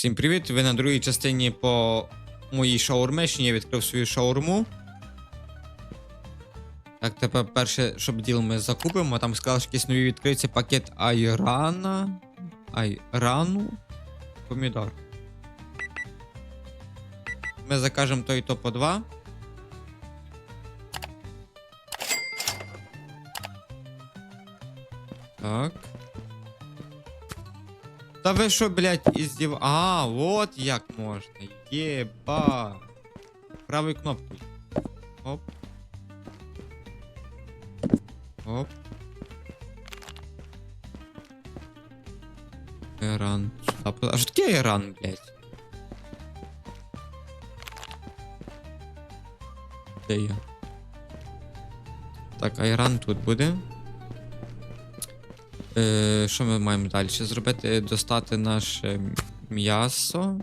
Всім привіт! Ви на другій частині по моїй шаурмешні. Я відкрив свою шаурму. Так, тепер перше, щоб діло ми закупимо. Там сказали, що якийсь новий відкриється пакет айрана. Айрану. Помідор. Ми закажемо той то по 2. Так. Та ви що, блядь, іздів... А, от як можна. Єба. Правою кнопкою. Оп. Оп. Еран. Сюда. А що таке Еран, блядь? Де я? Так, Айран тут буде. Е, що ми маємо далі зробити? Достати наше м'ясо.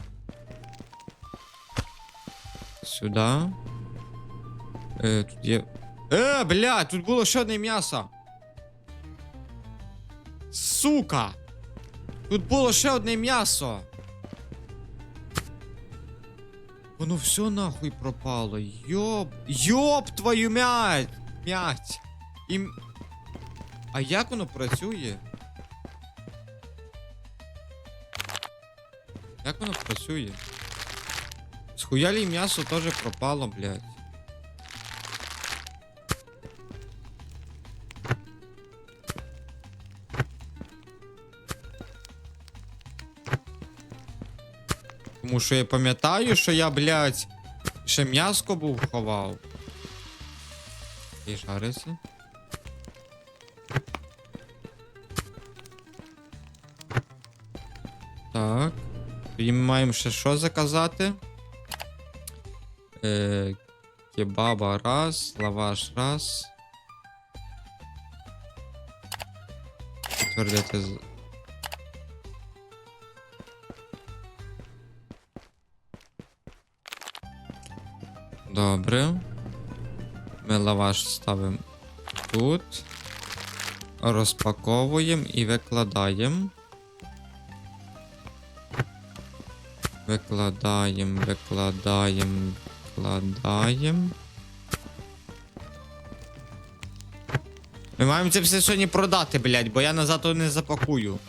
Сюди. Е, тут є. Е, бля, тут було ще одне м'ясо. Сука! Тут було ще одне м'ясо. Воно все нахуй пропало. Йоп. Йоп твою мять! Мять! І... А як воно працює? Як воно працює? Схуялі м'ясо теж пропало, блядь. Тому що я пам'ятаю, що я, блядь, ще м'яско був ховав. І жариться. Тоді ми маємо ще що заказати? Е, кебаба раз, лаваш раз. Підтвердити. Добре. Ми лаваш ставимо тут. Розпаковуємо і викладаємо. Викладаємо, викладаємо, викладаємо. Ми маємо це все сьогодні продати, блядь, бо я назад не запакую.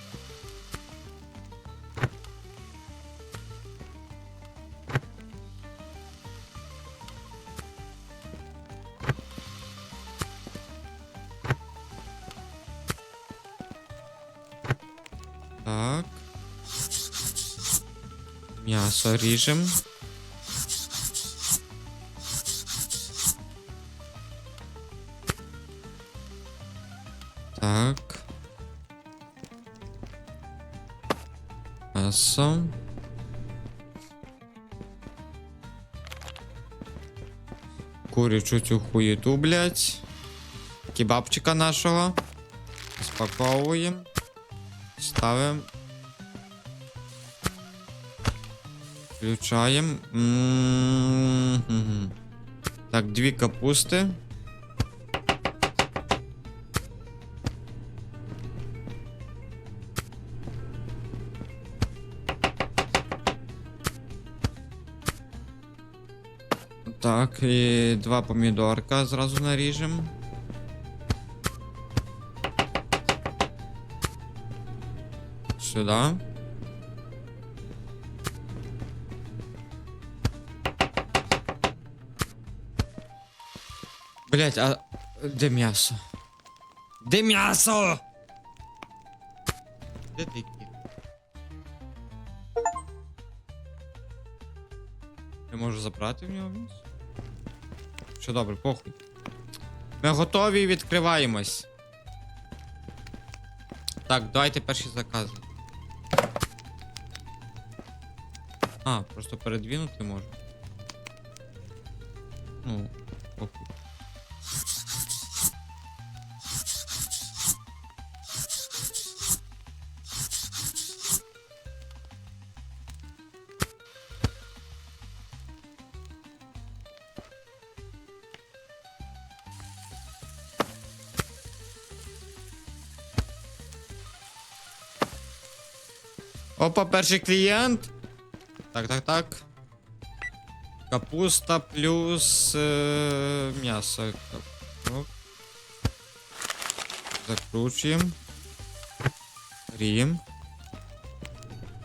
М'ясо ріжем. Так. М'ясо. Курячу цю хуєту, блядь. Кебабчика нашого. Спаковуємо. Ставимо. Включаємо. Так, дві капусти. Так, і два помідорка зразу наріжемо. Сюди. Блять, а де м'ясо? Де м'ясо? Де ти? Я можу забрати в нього м'ясо? Що добре, похуй. Ми готові і відкриваємось. Так, давайте перші закази. А, просто передвинути можу. Ну, Опа, перший клієнт. Так, так, так. Капуста плюс е, м'ясо. Закручуємо. Гріємо.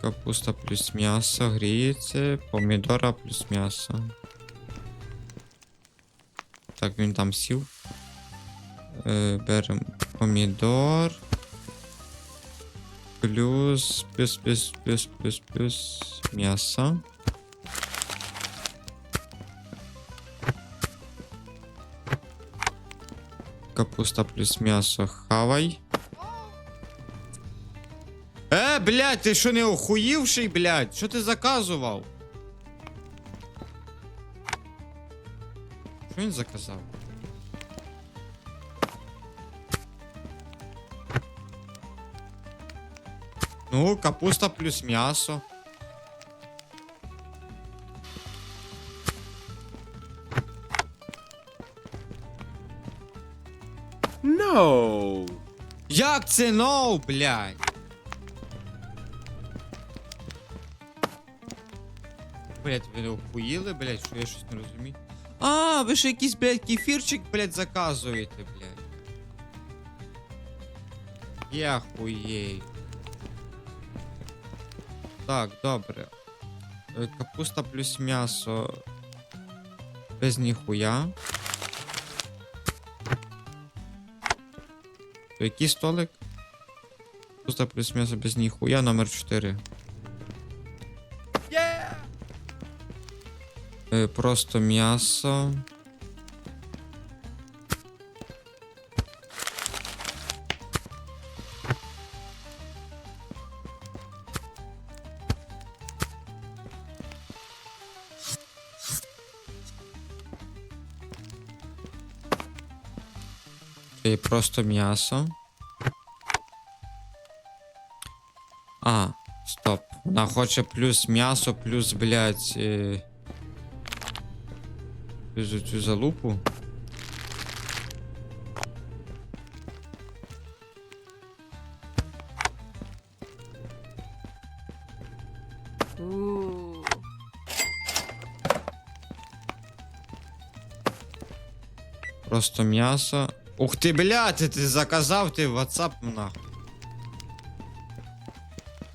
Капуста плюс м'ясо гріється. Помідора плюс м'ясо. Так, він там сів. Е, беремо помідор. Плюс, плюс, плюс, плюс, плюс, плюс м'ясо. Капуста плюс м'ясо хавай. Е, блядь, ти що не охуївший, блядь? Що ти заказував? Що він заказав? Ну, капуста плюс м'ясо. No. Як це ноу, блядь? Блядь, ви охуїли, блядь, що я щось не розумію. А, ви ж якийсь, блядь, кефірчик, блядь, заказуєте, блядь. Я хуєю. Так, добре. Е, Капуста плюс м'ясо. Без ніхуя. Який столик? Капуста плюс м'ясо без ніхуя, номер 4. Е, Просто м'ясо. Окей, просто м'ясо. А, стоп. Вона хоче плюс м'ясо, плюс, блядь. Е... Плюс цю залупу. Просто м'ясо. Ух ти, блядь, ти, ти заказав ти в WhatsApp нахуй.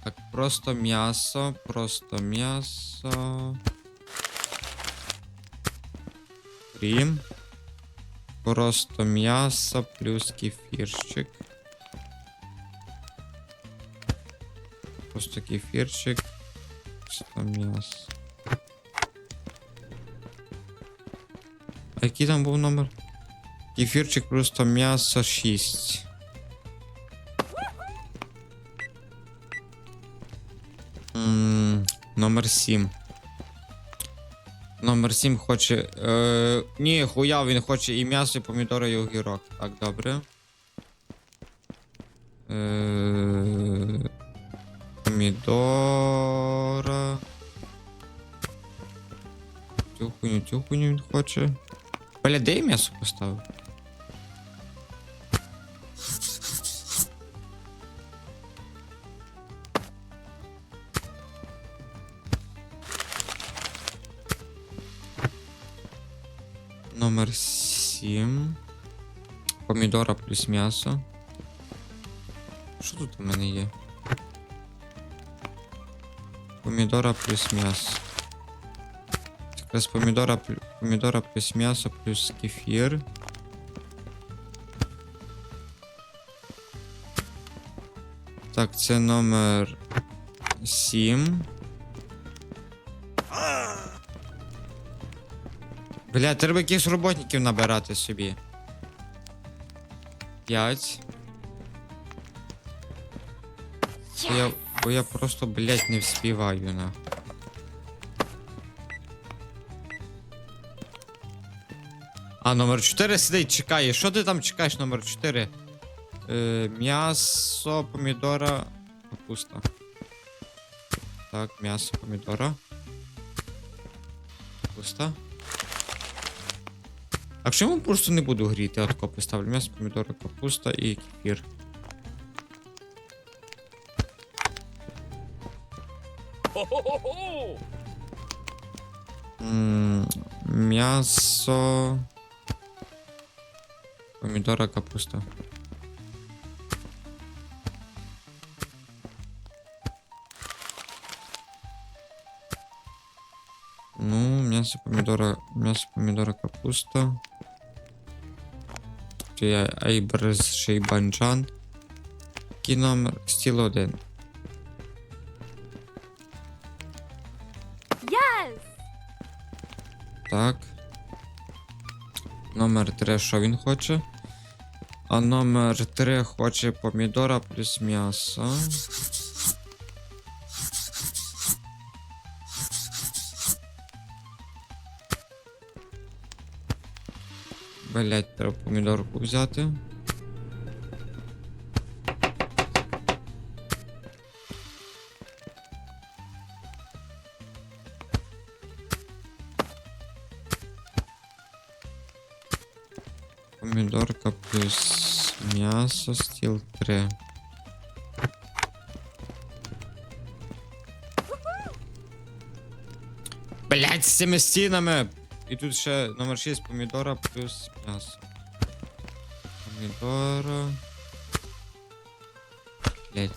Так, просто м'ясо, просто м'ясо. Крім. Просто м'ясо плюс кефірчик. Просто кефірчик. Просто м'ясо. А який там був номер? Кефірчик просто м'ясо 6. М, Номер 7. Номер 7 хоче. Е, ні, хуя, він хоче і м'ясо, і помідори, і огірок. Так, добре. Е, помідора. Цю хуйню він хоче. Бля, де я м'ясо поставив? Номер 7. Помідора плюс м'ясо. Що тут у мене є? Помідора плюс м'ясо. Якраз помідора, помідора плюс м'ясо плюс кефір. Так, це номер 7. Бля, треба якихось роботників набирати собі. 5. Бо я, бо я просто, блядь, не вспіваю нахуй. А, номер 4 сидить, чекає. Що ти там чекаєш, номер 4? Е, м'ясо, помідора, капуста. Так, м'ясо, помідора. Капуста. А чому просто не буду гріти? Я тако поставлю м'ясо, помідори, капуста і кефір. Ho ho ho ho! М, М'ясо. Помідора, капуста. Ну, м'ясо, помідора, м'ясо, помідора, капуста. Чи я Айберс Шейбанджан. Який номер? Стіл 1. Yes! Так. Номер 3, що він хоче? А номер 3 хоче помідора плюс м'ясо. Блять, треба помідорку взяти. Помідорка плюс м'ясо, стіл 3. Блять, з цими стінами! І тут ще номер 6 помідора плюс м'ясо. Помідора. Блять.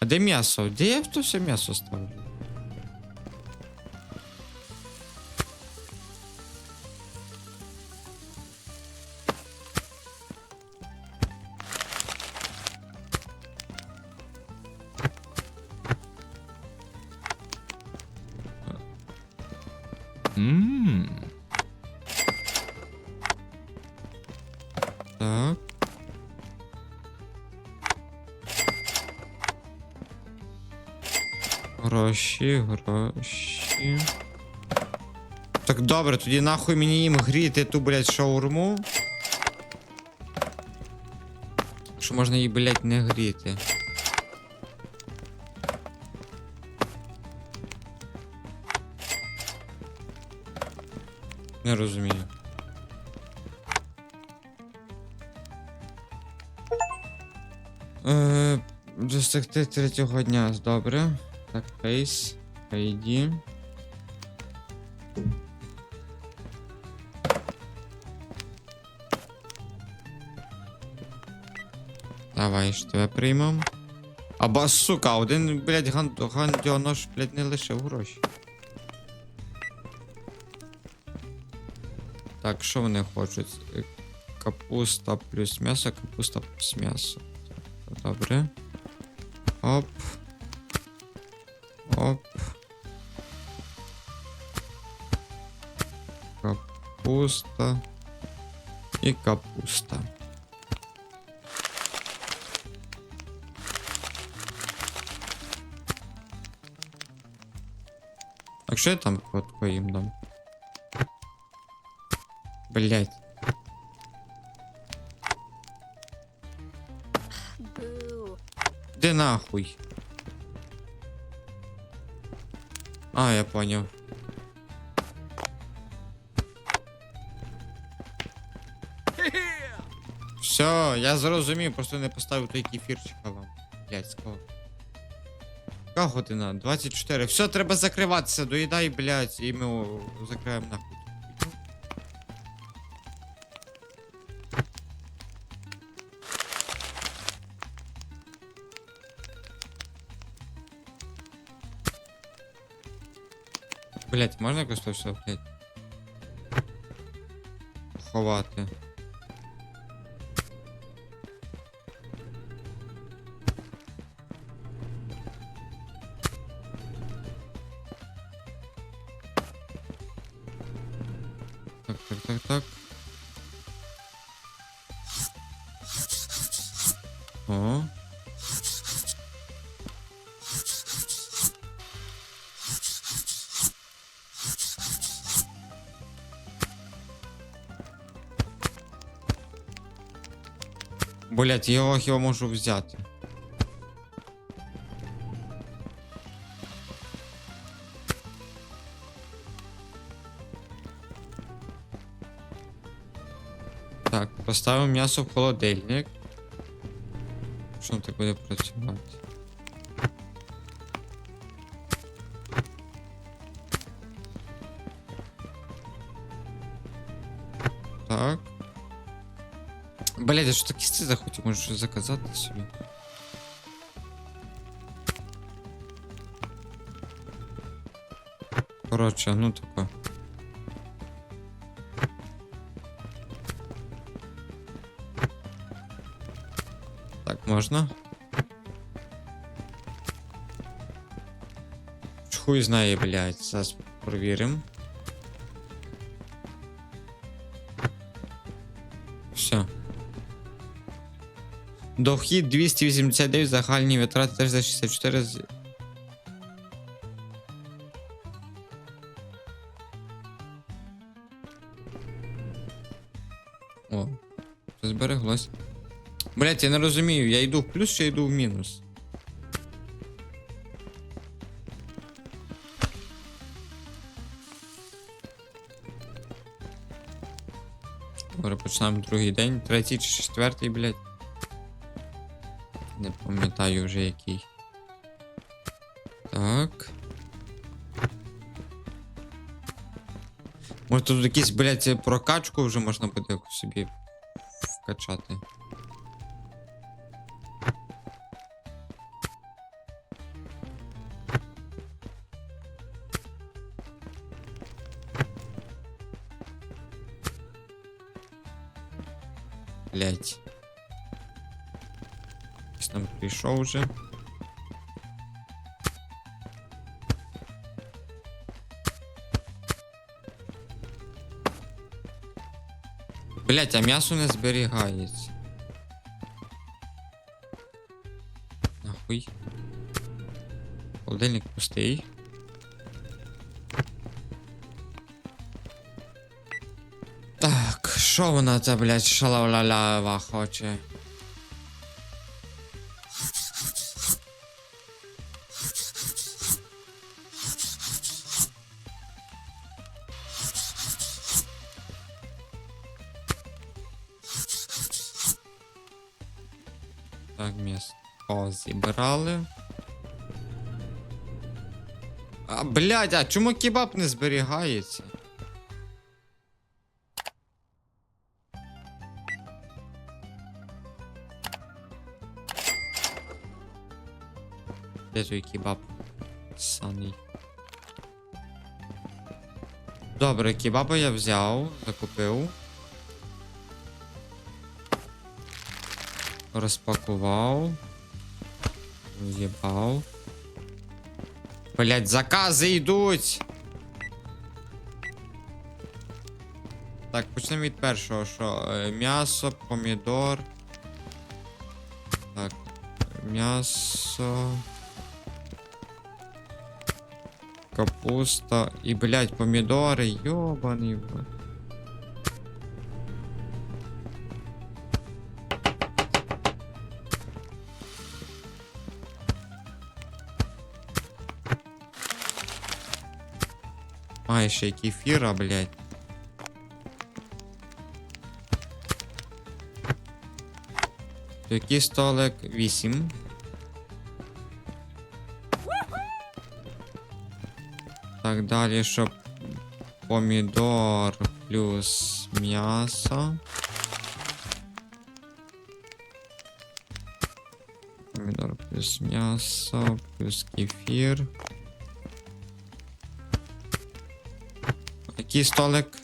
А де м'ясо? Де я в то все м'ясо ставлю? Гроші, гроші. Так добре, тоді нахуй мені їм гріти ту, блядь, шаурму. Що можна її, блядь, не гріти. Не розумію. Е, Досягти третього дня, добре. Так, фейс, ID. Давай ж тебе приймем. Або, сука, один, блядь, ган... гандіонош, блядь, не лишив гроші. Так, що вони хочуть? Капуста плюс м'ясо, капуста плюс м'ясо. Добре. Оп. Оп. Капуста. І капуста. А що я там котку їм дам? Блять. Boo. Де нахуй? А, я понял. Все, я зрозумів, просто не поставив той кефірчик вам. Блять, ского. Яка година? 24. Все, треба закриватися, доїдай, блять, і ми закриваємо нахуй. Блять, можна якось все, блять? Ховати. Блять, я его його можу взять, Так, поставим м'ясо в холодильник. Що так буде працювати? Так. Блядь, я що такі сці захотів, може щось заказати собі. Коротше, ну тако. Так, можна? Хуй знає, блядь, зараз провіримо. Дохід 289, загальні витрати теж за 64. О, збереглось. Блять, я не розумію, я йду в плюс чи йду в мінус? Добре, починаємо другий день, третій чи четвертий, блядь. Пам'ятаю вже який. Так. Може тут якісь, блядь, прокачку вже можна буде собі вкачати. Прийшов вже. Блять, а м'ясо не зберігається. Нахуй. Холодильник пустий. Так, що вона це, блядь, шалавлялява хоче? Блядь, а чому кебаб не зберігається? Де той кебаб? Саний. Добре, кебаба я взяв, закупив. Розпакував. Уїбав. Блять, закази йдуть. Так, почнемо від першого, що е, м'ясо, помідор. Так, м'ясо. Капуста і, блять, помідори, йобаний. в рот. Має ще й кефіра, блядь. Який столик? 8. Так, далі, щоб помідор плюс м'ясо. Помідор плюс м'ясо, плюс кефір. Який столик?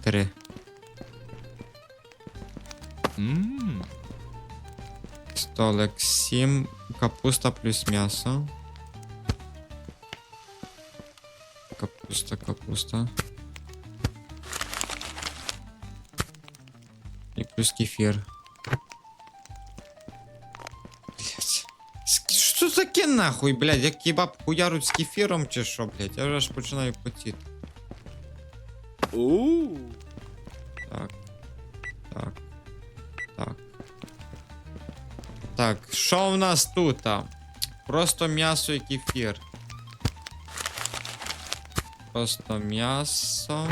Три. Mmm. Столик 7. Капуста плюс м'ясо. Капуста, капуста. І плюс кефір. Таке нахуй, блядь? Як кебаб хуяруть з кефіром чи що, блядь? Я вже аж починаю потіти. Ooh. Так. Так. Так. Так, що в нас тут? Просто м'ясо і кефір. Просто м'ясо.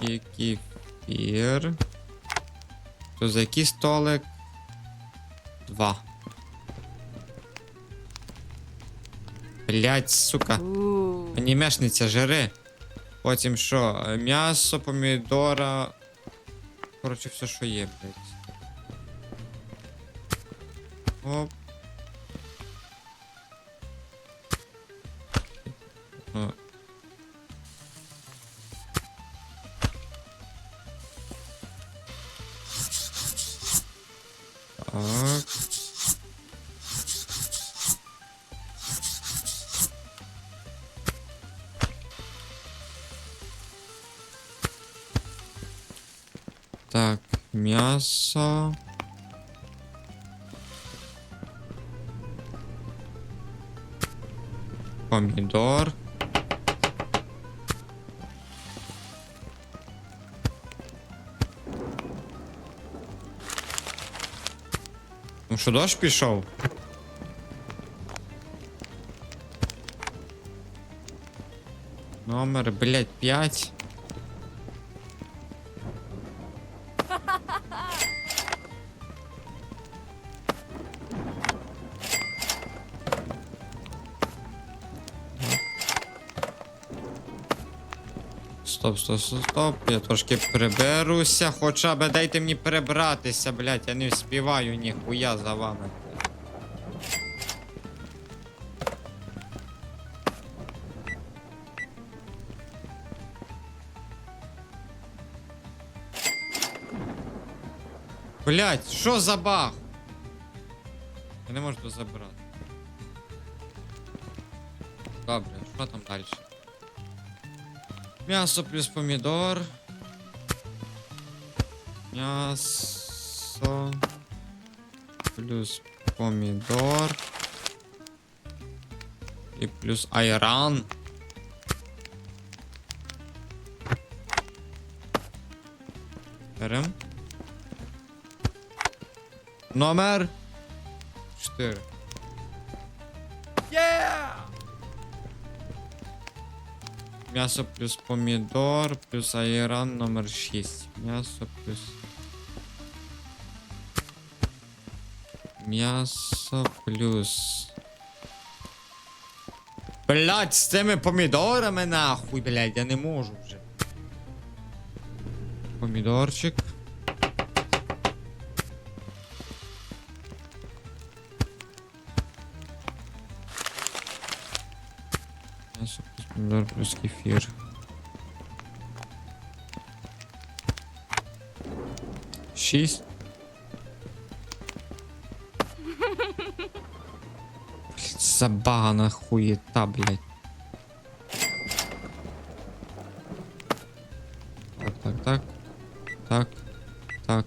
І кефір. То за який столик? Два. Блять, сука. Анімешниця жири. Потім що? М'ясо, помідора. Коротше, все, що є, блять. Оп. М'ясо. Помідор. Ну що, дощ пішов? Номер, блядь, 5. Стоп, стоп, стоп, стоп. Я трошки приберуся. Хоча б дайте мені перебратися, блядь, я не вспіваю ніхуя за вами. Блять, що за баг? Я не можу забрати. Добре, що там далі? М'ясо плюс помідор. М'ясо плюс помідор. І плюс айран. Берем. Номер 4. М'ясо плюс помідор, плюс айран номер 6. М'ясо плюс. М'ясо плюс. Блять, з цими помідорами нахуй, блять, я не можу вже. Помідорчик. Плюс кефір. Шість. Блядь, Забагана хуєта, блядь. Так, так, так. Так.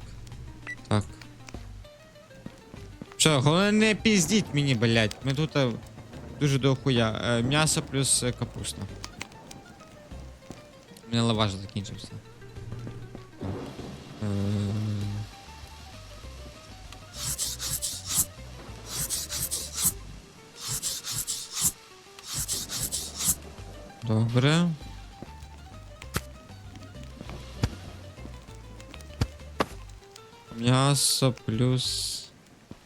Так. Головне не піздіть мені, блядь. Ми тут е, дуже дохуя. Е, м'ясо плюс е, капуста. У мене лаваш закінчився. Е, Добре. М'ясо плюс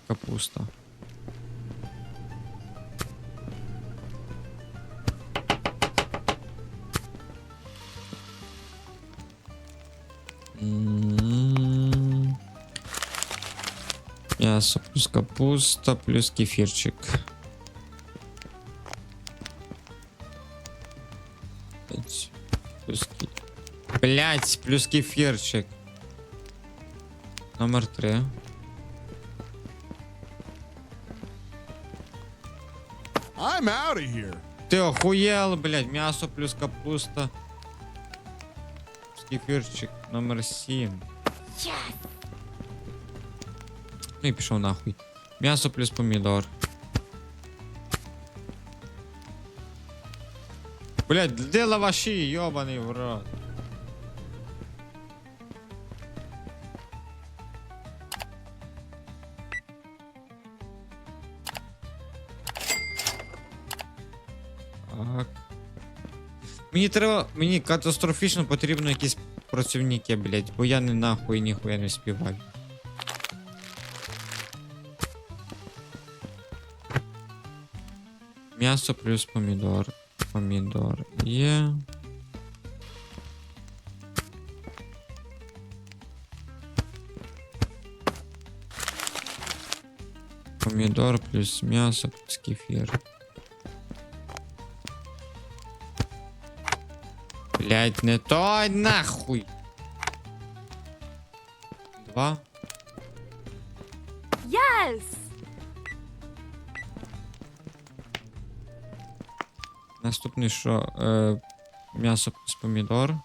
капуста. М'ясо плюс капуста плюс кефирчик. Плюс. Блять, плюс кефирчик. Номер три. I'm out of here. Ты охуел, блядь, мясо плюс капуста. Скифирчик номер 7. Ну і пішов нахуй. М'ясо плюс помідор. Блядь, де лаваші, йобаний в рот. Так. Мені треба. Мені катастрофічно потрібно якісь працівники, блять, бо я не нахуй ніхуя не співаю. М'ясо плюс помідор. Помідор є. Помідор плюс м'ясо плюс кефір. Блять, не той нахуй. Два. Yes! Наступний що? Е, м'ясо плюс помідор.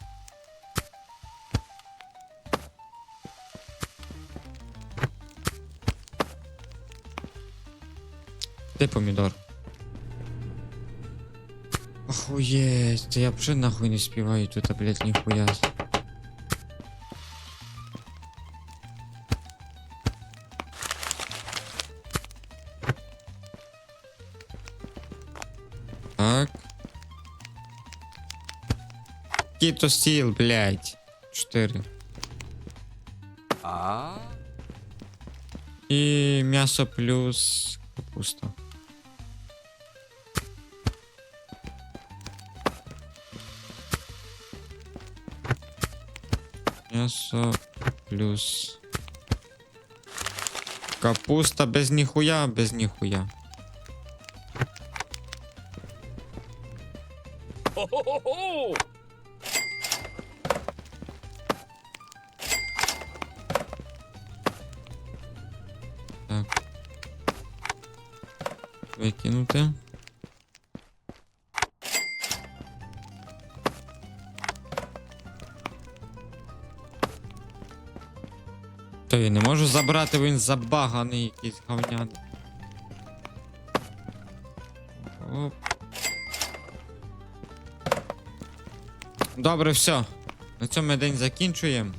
Де помідор? Охуєть, та я вже нахуй не співаю тут, а, блядь, ніхуя. Так. Кито стил, блядь. Чотири. А? І м'ясо плюс капуста. М'ясо плюс. Капуста без ніхуя, без ніхуя. Так. Викинути. Я не можу забрати, він забаганий якийсь говняний. Оп. Добре, все. На цьому день закінчуємо.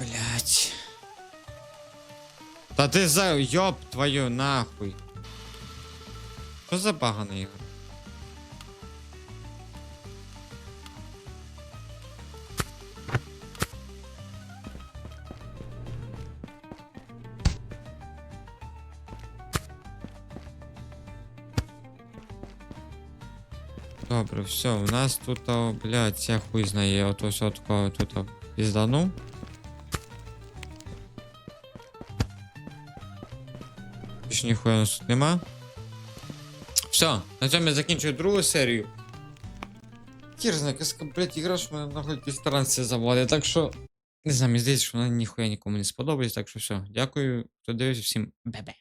Блять. Та ти за ёб твою нахуй. Що за баганий ігор? Добре, все, у нас тут, блядь, я хуй знає, ото все такого тут о, Більше ніхуя нас тут нема. Все, на цьому я закінчую другу серію. Хір знає, якась, блядь, ігра, що мене нахуй якісь таранці заводить, так що... Не знаю, мені здається, що вона ніхуя нікому не сподобається, так що все. Дякую, хто дивився, всім бе-бе.